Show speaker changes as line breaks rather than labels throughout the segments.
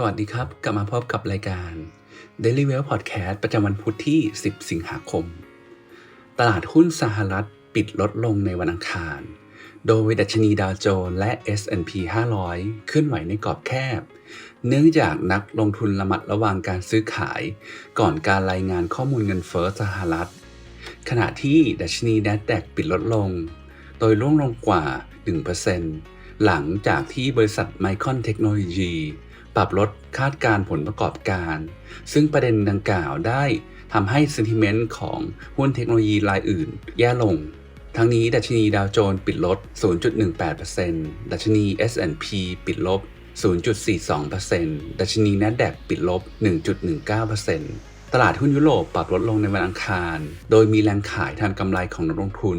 สวัสดีครับ กลับมาพบกับรายการ Daily Well Podcast ประจำวันพุธที่ 10 สิงหาคม ตลาดหุ้นสหรัฐปิดลดลงในวันอังคาร โดยดัชนีดาวโจนส์และ S&P 500 ขึ้นไหวในกรอบแคบ เนื่องจากนักลงทุนระมัดระวังการซื้อขาย ก่อนการรายงานข้อมูลเงินเฟ้อสหรัฐ ขณะที่ดัชนี NASDAQ ปิดลดลง โดยร่วงลงกว่า 1%หลังจากที่บริษัทไม ปรับลดคาดการ์ผลประกอบการ ซึ่งประเด็นดังกล่าวได้ทำให้ซ e นติเมนต์ของหุ้นเทคโนโลยีรายอื่น แย่ลง ทั้งนี้ดัชนีดาวโจนส์ปิดลด0.18%ดัชนี S&P ปิดลบ 0.42%ดัชนี NASDAQ ปิดลบ 1.19%ตลาดหุ้นยุโรปปรับลดลงในวันอังคาร โดยมีแรงขายทางกำไรของนักลงทุน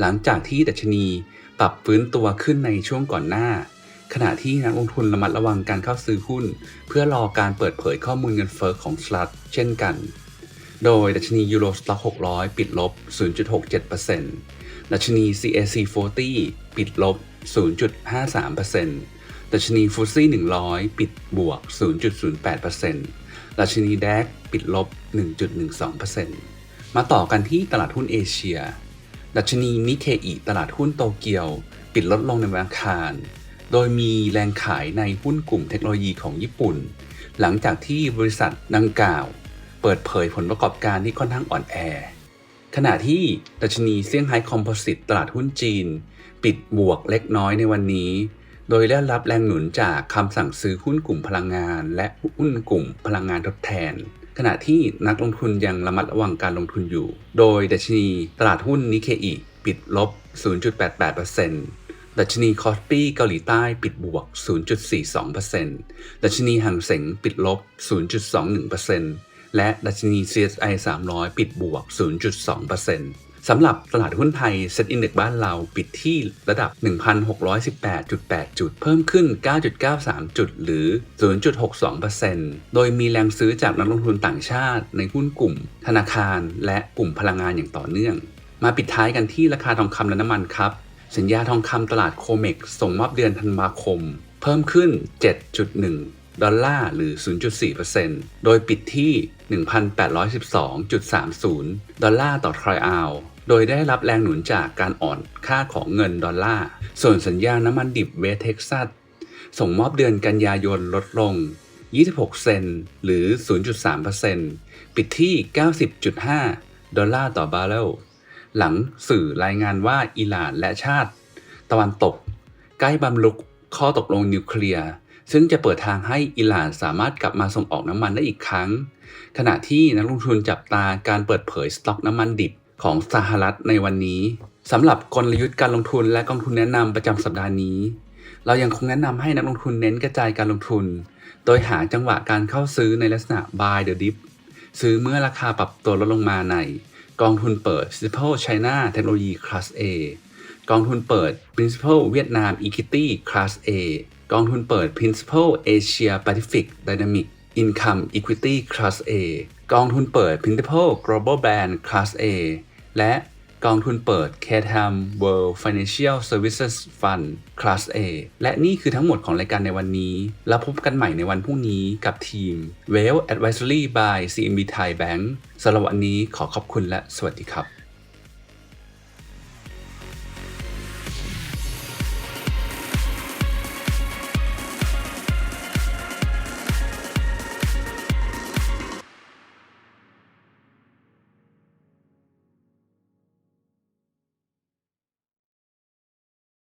หลังจากที่ดัชนีปรับฟื้นตัวขึ้นในช่วงก่อนหน้า ขณะที่นักลงทุนระมัดระวังการเข้าซื้อหุ้น เพื่อรอการเปิดเผยข้อมูลเงินเฟ้อของสหรัฐเช่นกัน โดยดัชนียูโรสต็อก600 ปิดลบ 0.67%ดัชนี CAC 40 ปิดลบ 0.53%ดัชนีฟุตซี่100 ปิดบวก 0.08%ดัชนีแดกปิดลบ 1.12%มาต่อกันที่ตลาดหุ้นเอเชีย ดัชนีนิเคอิตลาดหุ้นโตเกียว ปิดลดลงในวันอังคาร โดยมีแรงขายในหุ้นกลุ่มเทคโนโลยีของญี่ปุ่น หลังจากที่บริษัทดังกล่าว เปิดเผยผลประกอบการที่ค่อนข้างอ่อนแอ ขณะที่ดัชนีเซี่ยงไฮ้คอมโพสิตตลาดหุ้นจีน ปิดบวกเล็กน้อยในวันนี้ โดยได้รับแรงหนุนจากคำสั่งซื้อหุ้นกลุ่มพลังงาน และหุ้นกลุ่มพลังงานทดแทนขณะที่นักลงทุนยังระมัดระวังการลงทุนอยู่ โดยดัชนีตลาดหุ้นนิเคอิปิดลบ 0.88% ดัชนีคอสปี้เกาหลีใต้ปิดบวก 0.42%ดัชนีหังเสงปิดลบ 0.21%และดัชนี CSI 300 ปิดบวก 0.2%สำหรับตลาดหุ้นไทยเซ็ตอินเด็กบ้านเราปิดที่ระดับ 1,618.8 จุด เพิ่มขึ้น 9.93 จุดหรือ 0.62%โดยมีแรงซื้อจากนักลงทุนต่างชาติในหุ้นกลุ่ม ธนาคารและกลุ่มพลังงานอย่างต่อเนื่อง มาปิดท้ายกันที่ราคาทองคำและน้ำมันครับ สัญญาทองคำตลาดโคเมกส่งมอบเดือนธันวาคม เพิ่มขึ้น 7.1 ดอลลาร์หรือ 0.4%โดยปิดที่ 1,812.30 ดอลลาร์ต่อทรอยอาวโดยได้รับแรงหนุนจากการอ่อนค่าของเงินดอลลาร์ ส่วนสัญญาน้ำมันดิบเวสเท็กซัสส่งมอบเดือนกันยายนลดลง 26 เซนต์หรือ 0.3%ปิดที่ 90.5 ดอลลาร์ต่อบาร์เรล หลังสื่อรายงานว่าอิหร่านและชาติ ตะวันตก ใกล้บำลุกข้อตกลงนิวเคลียร์ซึ่งจะเปิดทางให้อิหร่านสามารถกลับมาส่งออกน้ำมันได้อีกครั้ง ขณะที่นักลงทุนจับตาการเปิดเผยสต็อกน้ำมันดิบของสหรัฐในวันนี้สำหรับกลยุทธ์การลงทุนและกองทุนแนะนำประจำสัปดาห์นี้ เรายังคงแนะนำให้นักลงทุนเน้นกระจายการลงทุน โดยหาจังหวะการเข้าซื้อในลักษณะ buy the dip ซื้อเมื่อราคาปรับตัวลดลงมาใน กองทุนเปิด Principal China Technology Class A กองทุนเปิด Principal Vietnam Equity Class A กองทุนเปิด Principal Asia Pacific Dynamic Income Equity Class A กองทุนเปิด Principal Global Brand Class A และ กองทุนเปิด CATHAM World Financial Services Fund Class A และนี่คือทั้งหมดของรายการในวันนี้ แล้วพบกันใหม่ในวันพรุ่งนี้กับทีม Well Advisory by CMB Thai Bank สำหรับวันนี้ขอขอบคุณและสวัสดีครับ